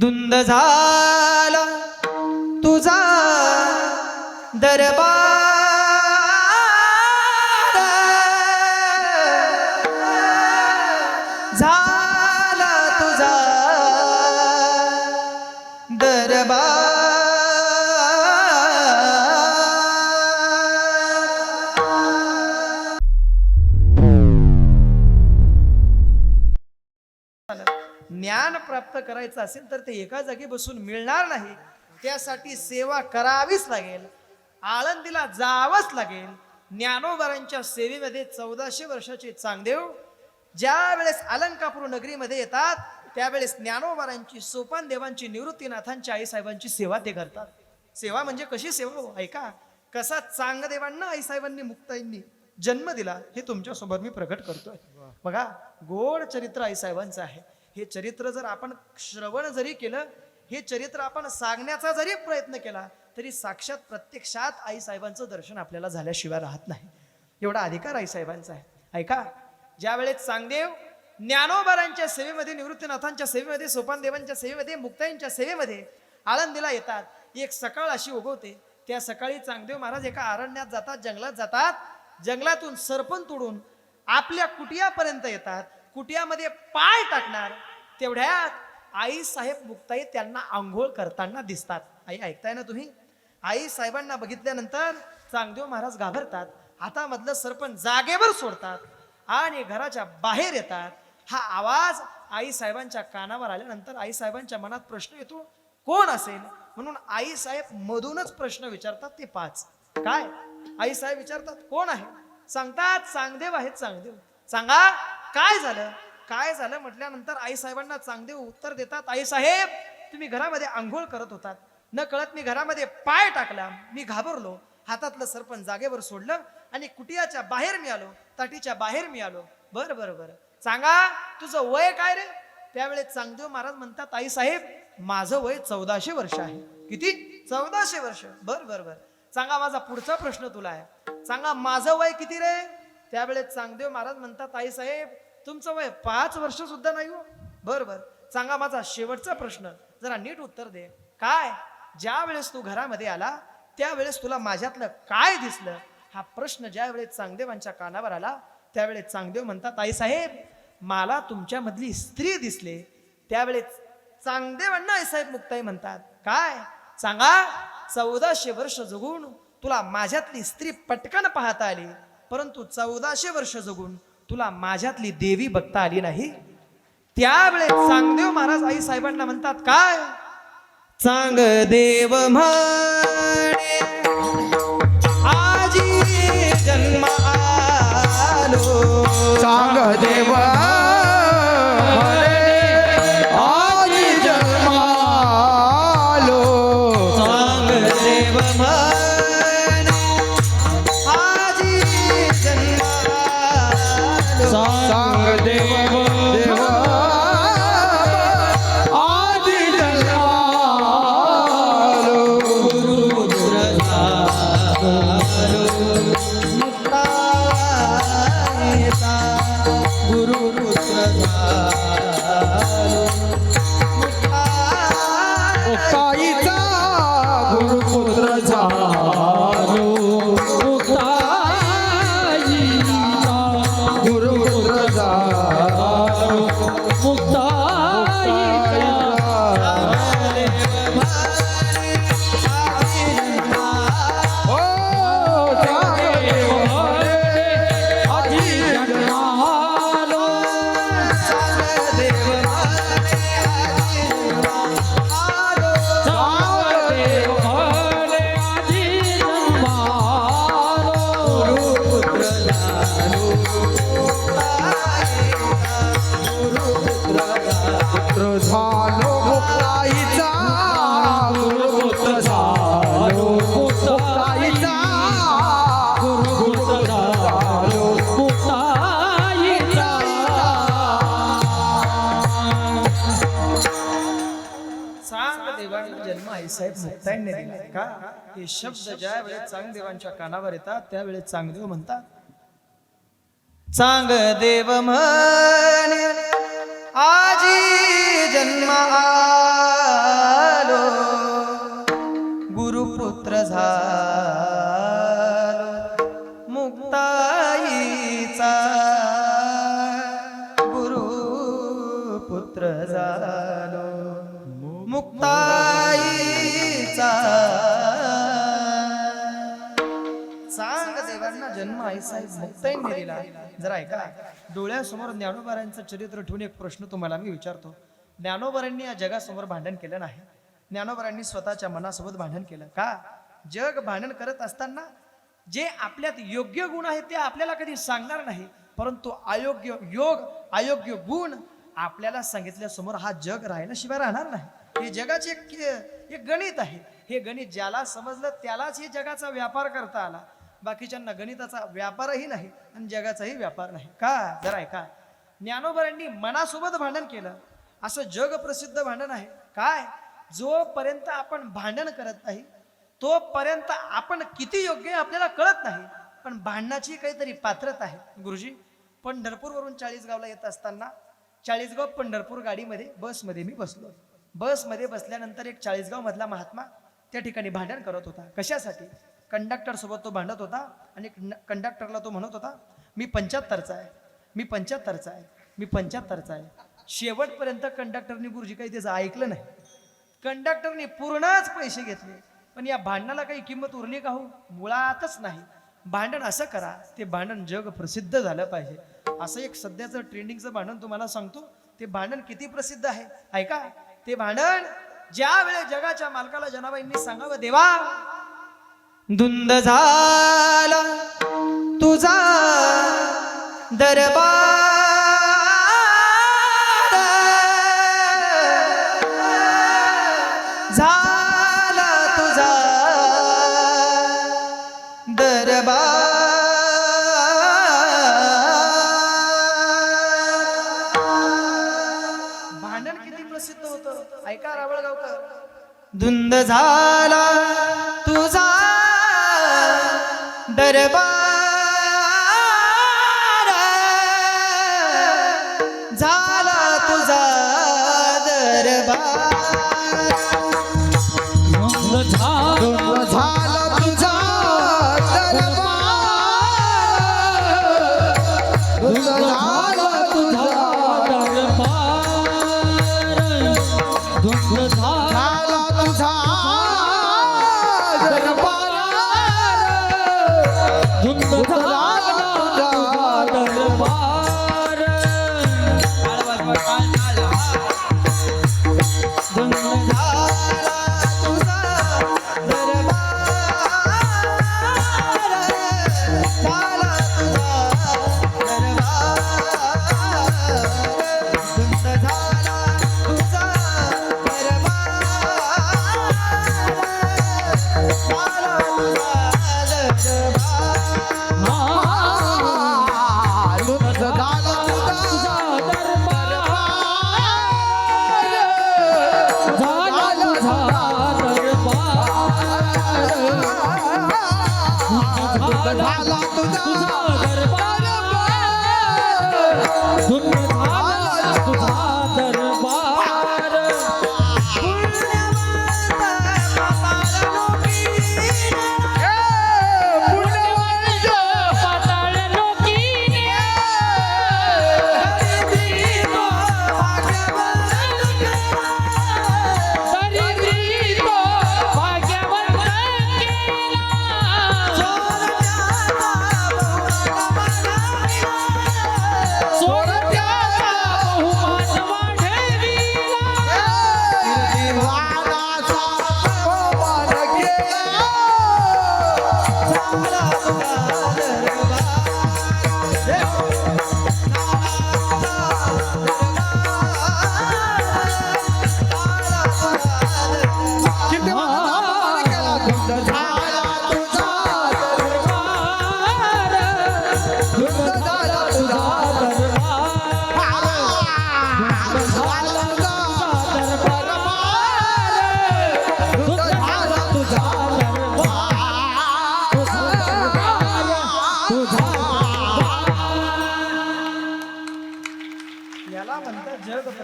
धुंद झाला तुझा दरबार. ज्ञान प्राप्त करायचं असेल तर ते एका जागी बसून मिळणार नाही. त्यासाठी सेवा करावीच लागेल. आळंदीला जावंच लागेल. ज्ञानोबारांच्या सेवेमध्ये चौदाशे वर्षाचे चांगदेव ज्या वेळेस अलंकापूर नगरीमध्ये येतात त्यावेळेस ज्ञानोबारांची सोपान देवांची निवृत्तीनाथांच्या आईसाहेबांची सेवा ते करतात. सेवा म्हणजे कशी सेवा हो? ऐका. कसा चांगदेवांना आईसाहेबांनी मुक्ताईंनी जन्म दिला हे तुमच्यासोबत मी प्रकट करतोय. बघा गोड चरित्र आईसाहेबांचं आहे. हे चरित्र जर आपण श्रवण जरी केलं हे चरित्र आपण सांगण्याचा जरी प्रयत्न केला तरी साक्षात प्रत्यक्षात आईसाहेबांचं दर्शन आपल्याला झाल्याशिवाय राहत नाही. एवढा अधिकार आईसाहेबांचा आहे. ऐका ज्यावेळेस चांगदेव ज्ञानोबारांच्या सेवेमध्ये निवृत्तीनाथांच्या सेवेमध्ये सोपानदेवांच्या सेवेमध्ये मुक्ताईंच्या सेवेमध्ये आळंदीला येतात एक सकाळ अशी उगवते. त्या सकाळी चांगदेव महाराज एका अरण्यात जातात जंगलात जातात जंगलातून सरपण तोडून आपल्या कुटियापर्यंत येतात. कुटियामध्ये पाय टाकणार तेवढ्यात आई साहेब मुक्ताई त्यांना आंघोळ करताना दिसतात. आई ऐकताय ना तुम्ही? आई साहेबांना बघितल्यानंतर चांगदेव महाराज घाबरतात हातामधलं सरपण जागेवर सोडतात आणि घराच्या बाहेर येतात. हा आवाज आई साहेबांच्या कानावर आल्यानंतर आई साहेबांच्या मनात प्रश्न येतो कोण असेल? म्हणून आई साहेब मधूनच प्रश्न विचारतात ते पाच. काय? आई साहेब विचारतात कोण आहे? सांगतात चांगदेव आहेत चांगदेव. सांगा काय झालं? काय झालं म्हटल्यानंतर आई साहेबांना चांगदेव उत्तर देतात. आई साहेब तुम्ही घरामध्ये आंघोळ करत होतात. न कळत मी घरामध्ये पाय टाकला. मी घाबरलो. हातातलं सरपण जागेवर सोडलं आणि कुटियाच्या बाहेर मी आलो. ताटीच्या बाहेर मी आलो. बर बर बर. सांगा तुझं वय काय रे? त्यावेळेस चांगदेव महाराज म्हणतात आई साहेब माझं वय चौदाशे वर्ष आहे. किती? चौदाशे वर्ष. बर बर बर. सांगा माझा पुढचा प्रश्न तुला आहे. सांगा माझं वय किती रे? त्यावेळेस चांगदेव महाराज म्हणतात आई साहेब तुमचं वय पाच वर्ष सुद्धा नाही हो. बर बर. सांगा माझा शेवटचा प्रश्न. जरा नीट उत्तर दे. काय? ज्या वेळेस तू घरामध्ये आला त्यावेळेस तुला माझ्यातलं काय दिसलं? हा प्रश्न ज्या वेळेस चांगदेवांच्या कानावर आला त्यावेळेस चांगदेव म्हणतात आई साहेब मला तुमच्यामधली स्त्री दिसले. त्यावेळेस चांगदेवांना आई साहेब मुक्ताई म्हणतात काय? सांगा चौदाशे वर्ष जगून तुला माझ्यातली स्त्री पटकन पाहता आली. परंतु चौदाशे वर्ष जगून तुला माझ्यातली देवी बघता आली नाही? त्यावेळेस चांगदेव महाराज आई साहेबांना म्हणतात काय? चांग देव म्हणे आजी जन्म आलो चांग देवा नाही का? हे शब्द ज्या वेळेस चांगदेवांच्या कानावर येतात त्यावेळेस चांगदेव म्हणतात चांगदेव म्हण आजी जन्म आलो गुरुपुत्र झाला. देवांना जन्म आई जरा ऐका डोळ्यासमोर ज्ञानोबारांचं चरित्र ठेवून एक प्रश्न तुम्हाला मी विचारतो. ज्ञानोबारांनी या जगासमोर भांडण केलं नाही. ज्ञानोबारांनी स्वतःच्या मनासोबत भांडण केलं. का? जग भांडण करत असताना जे आपल्यात योग्य गुण आहेत ते आपल्याला कधी सांगणार नाही परंतु अयोग्य योग अयोग्य गुण आपल्याला सांगितल्यासमोर हा जग राहिल्याशिवाय राहणार नाही. हे जगाचे एक एक गणित आहे. हे गणित ज्याला समजलं त्यालाच हे जगाचा व्यापार करता आला. बाकीच्यांना गणिताचा व्यापारही नाही आणि जगाचाही व्यापार नाही. का? जरा ऐका. ज्ञानोबरांनी मनासोबत भांडण केलं. असं जग प्रसिद्ध भांडण आहे. काय? जोपर्यंत आपण भांडण करत नाही तोपर्यंत आपण किती योग्य आहे आपल्याला कळत नाही. पण भांडणाची काहीतरी पात्रता आहे. गुरुजी पंढरपूरवरून चाळीसगावला येत असताना चाळीसगाव पंढरपूर गाडीमध्ये बसमध्ये मी बसलो. बसमध्ये बसल्यानंतर एक चाळीसगाव मधला महात्मा त्या ठिकाणी भांडण करत होता. कशासाठी? कंडक्टर सोबत तो भांडत होता आणि कंडक्टरला तो म्हणत होता मी पंच्याहत्तरचा आहे मी पंच्याहत्तरचा आहे मी पंच्याहत्तरचा आहे. शेवटपर्यंत कंडक्टरनी गुरुजी काही त्याचं ऐकलं नाही. कंडक्टरने पूर्णच पैसे घेतले पण या भांडणाला काही किंमत उरली का हो? मुळातच नाही. भांडण असं करा ते भांडण जग प्रसिद्ध झालं पाहिजे. असं एक सध्याचं ट्रेंडिंगचं भांडण तुम्हाला सांगतो ते भांडण किती प्रसिद्ध आहे. ऐका ते भांडण ज्या वेळेस जगाच्या मालकाला जनाबाईंनी सांगावं देवा धुंद झाला तुझा दरबार. झाला तुझा दरबार. भांडण किती प्रसिद्ध होतं? ऐका रावळगावकर. धुंद झाला तुझा दरबार झाला तुझा दरबार.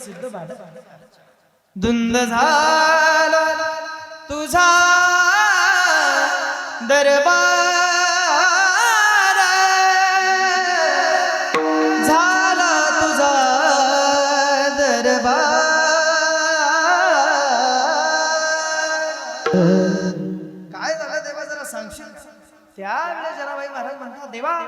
प्रसिद्ध बाद धुंद झाला तुझा दरबार. झाला तुझा दरबार. काय झालं देवा जरा सांगशील? त्यावेळेला जराबाई महाराज म्हणतात देवा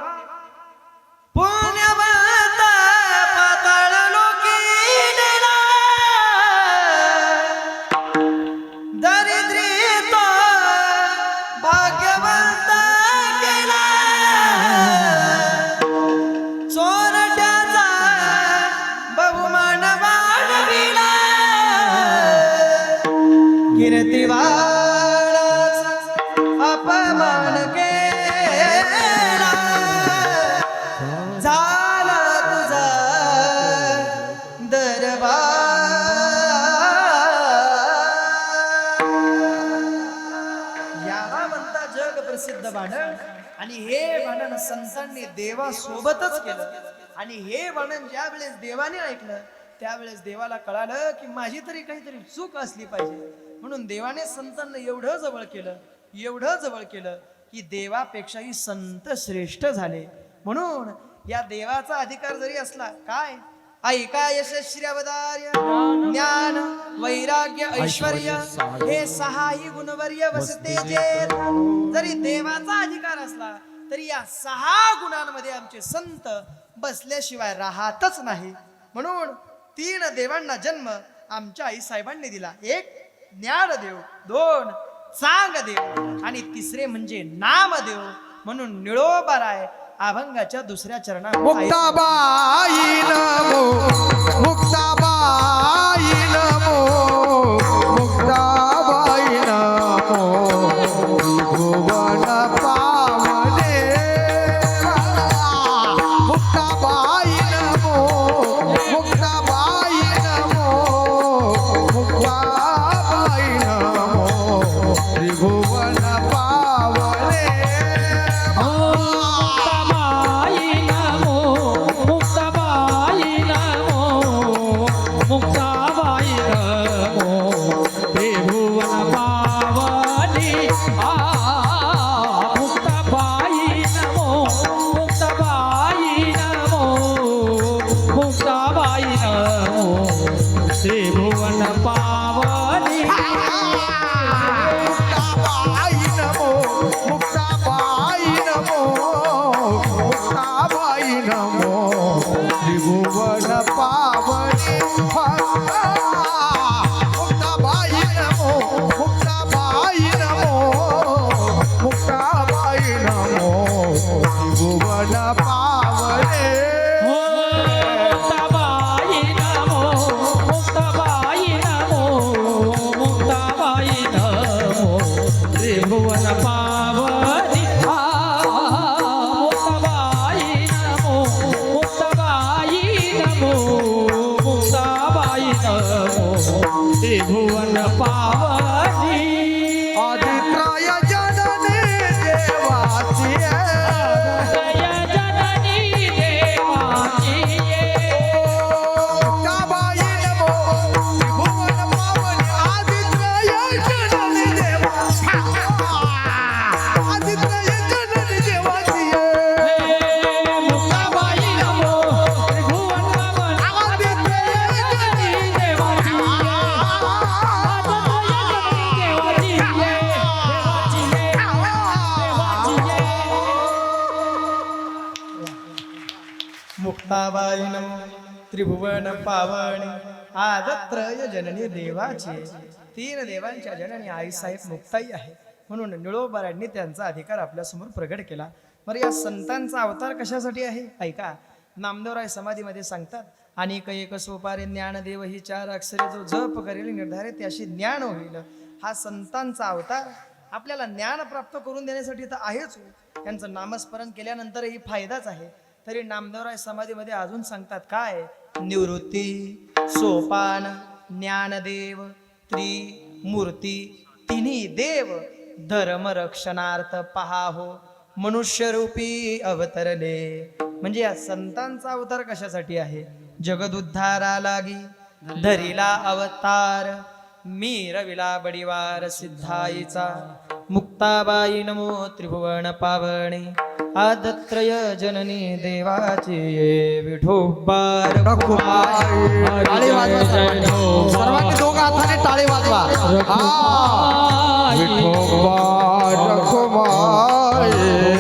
प्रसिद्ध भांडण आणि हे भांडण संतांनी देवासोबतच केलं. आणि हे भांडण ज्या वेळेस देवाने ऐकलं त्यावेळेस देवाला कळालं की माझी तरी काहीतरी चूक असली पाहिजे. म्हणून देवाने संतांना एवढं जवळ केलं एवढं जवळ केलं की देवापेक्षाही संत श्रेष्ठ झाले. म्हणून या देवाचा अधिकार जरी असला काय? ऐका यशस्वी अवदार्य ज्ञान वैराग्य ऐश्वर हे सहाही गुणवर्य वसते जे जरी देवाचा अधिकार असला तरी या सहा गुणांमध्ये आमचे संत बसल्याशिवाय राहतच नाही. म्हणून तीन देवांना जन्म आमच्या आई साहेबांनी दिला. एक ज्ञानदेव दोन चांगदेव आणि तिसरे म्हणजे नामदेव. म्हणून निळोबाराय अभंगाच्या दुसऱ्या चरणात मुक्ताबाई नमो मुक्ताबाई नमो मुक्ताबाई नमो त्रिभुवन पावणी. आदत्रय जननी देवाची. तीन देवांच्या जननी आईसाहेब मुक्ताई आहे. म्हणून निळोबारांनी त्यांचा अधिकार आपल्यासमोर प्रगट केला. बरं या संतांचा अवतार कशासाठी आहे? ऐका. नामदेवराय समाधीमध्ये सांगतात आणि एक सोपारे ज्ञानदेव ही चार अक्षरे जो जप करेल निर्धारित त्याशी ज्ञान होईल. हा संतांचा अवतार आपल्याला ज्ञान प्राप्त करून देण्यासाठी तर आहेच. त्यांचं नामस्मरण केल्यानंतरही फायदाच आहे. तरी नामदेवराय समाधीमध्ये अजून सांगतात काय? निवृत्ती सोपान ज्ञानदेव त्रिमूर्ती तिन्ही देव धर्म रक्षणार्थ पहा हो मनुष्यरूपी अवतरले. म्हणजे या संतांचा अवतार कशासाठी आहे? जगद उद्धारा लागी धरिला अवतार मी रविला बडिवार सिद्धाईचा मुक्ताबाई नमो त्रिभुवन पावणे. आदत्रय जननी देवाची विठोबार टाळी वाजवा सर्वांनी. दोघं हाताने टाळी वाजवा. विठोबा